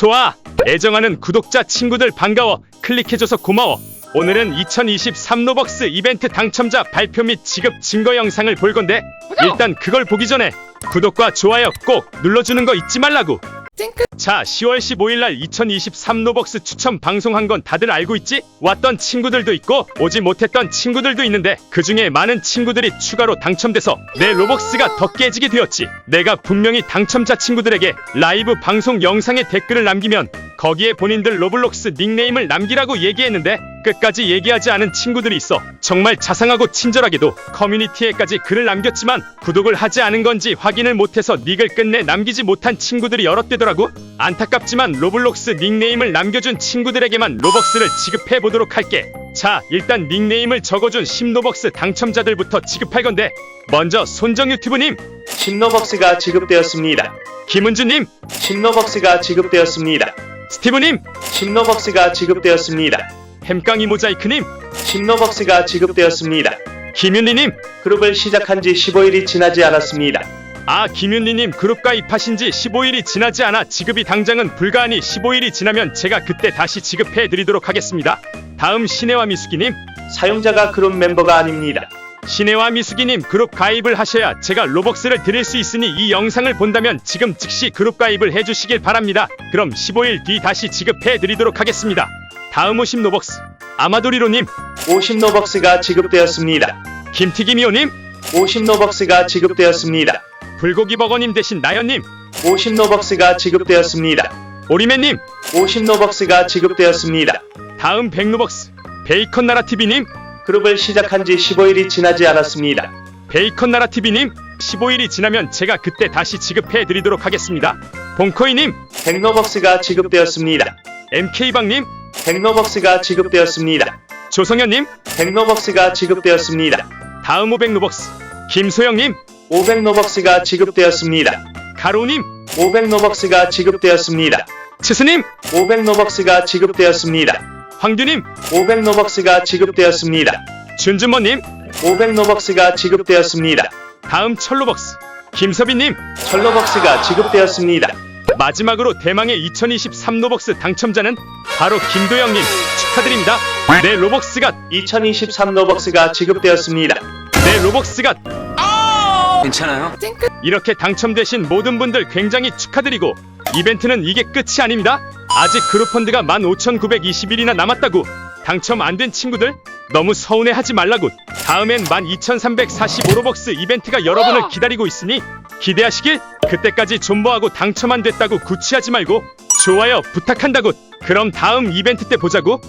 좋아 애정하는 구독자 친구들 반가워 클릭해줘서 고마워. 오늘은 2023 로벅스 이벤트 당첨자 발표 및 지급 증거 영상을 볼 건데 일단 그걸 보기 전에 구독과 좋아요 꼭 눌러주는 거 잊지 말라고 자 10월 15일날 2023 로벅스 추첨 방송한 건 다들 알고 있지? 왔던 친구들도 있고 오지 못했던 친구들도 있는데 그 중에 많은 친구들이 추가로 당첨돼서 내 로벅스가 더 깨지게 되었지 내가 분명히 당첨자 친구들에게 라이브 방송 영상에 댓글을 남기면 거기에 본인들 로블록스 닉네임을 남기라고 얘기했는데 끝까지 얘기하지 않은 친구들이 있어 정말 자상하고 친절하게도 커뮤니티에까지 글을 남겼지만 구독을 하지 않은 건지 확인을 못해서 닉을 끝내 남기지 못한 친구들이 여럿 되더라고 안타깝지만 로블록스 닉네임을 남겨준 친구들에게만 로벅스를 지급해 보도록 할게 자 일단 닉네임을 적어준 10로벅스 당첨자들부터 지급할 건데 먼저 손정 유튜브님 신노벅스가 지급되었습니다. 김은주님 신노벅스가 지급되었습니다. 스티브님 신노벅스가 지급되었습니다. 햄깡이 모자이크님 신노벅스가 지급되었습니다. 김윤리님 그룹을 시작한 지 15일이 지나지 않았습니다. 아 김윤리님 그룹 가입하신 지 15일이 지나지 않아 지급이 당장은 불가하니 15일이 지나면 제가 그때 다시 지급해 드리도록 하겠습니다. 다음 신혜와 미숙이님 사용자가 그룹 멤버가 아닙니다. 신혜와 미숙이님 그룹 가입을 하셔야 제가 로벅스를 드릴 수 있으니 이 영상을 본다면 지금 즉시 그룹 가입을 해주시길 바랍니다. 그럼 15일 뒤 다시 지급해 드리도록 하겠습니다. 다음 오심 로벅스 아마도리로님 50노벅스가 지급되었습니다. 김튀김이오님 50노벅스가 지급되었습니다. 불고기 버거님 대신 나연님 50노벅스가 지급되었습니다. 오리맨님 50노벅스가 지급되었습니다. 다음 백로벅스 베이컨 나라 TV님 그룹을 시작한 지 15일이 지나지 않았습니다. 베이컨 나라 TV님 15일이 지나면 제가 그때 다시 지급해 드리도록 하겠습니다. 봉코이님 백노벅스가 지급되었습니다. MK방님 백노벅스가 지급되었습니다. 조성현님 백노벅스가 지급되었습니다. 다음 500로벅스 김소영님 500노벅스가 지급되었습니다. 가로님 500노벅스가 지급되었습니다. 치스님 500노벅스가 지급되었습니다. 황규님 500노벅스가 지급되었습니다. 준준머님 500노벅스가 지급되었습니다. 다음 철로벅스 김서빈님 철로벅스가 지급되었습니다. 마지막으로 대망의 2023 로벅스 당첨자는 바로 김도영님 축하드립니다. 내 로벅스가 2023노벅스가 지급되었습니다. 내 로벅스가 괜찮아요? 이렇게 당첨되신 모든 분들 굉장히 축하드리고 이벤트는 이게 끝이 아닙니다. 아직 그룹펀드가 15,921이나 남았다고. 당첨 안 된 친구들 너무 서운해하지 말라고. 다음엔 12,345로벅스 이벤트가 여러분을 기다리고 있으니 기대하시길 그때까지 존버하고 당첨 안 됐다고 구취하지 말고 좋아요 부탁한다고. 그럼 다음 이벤트 때 보자고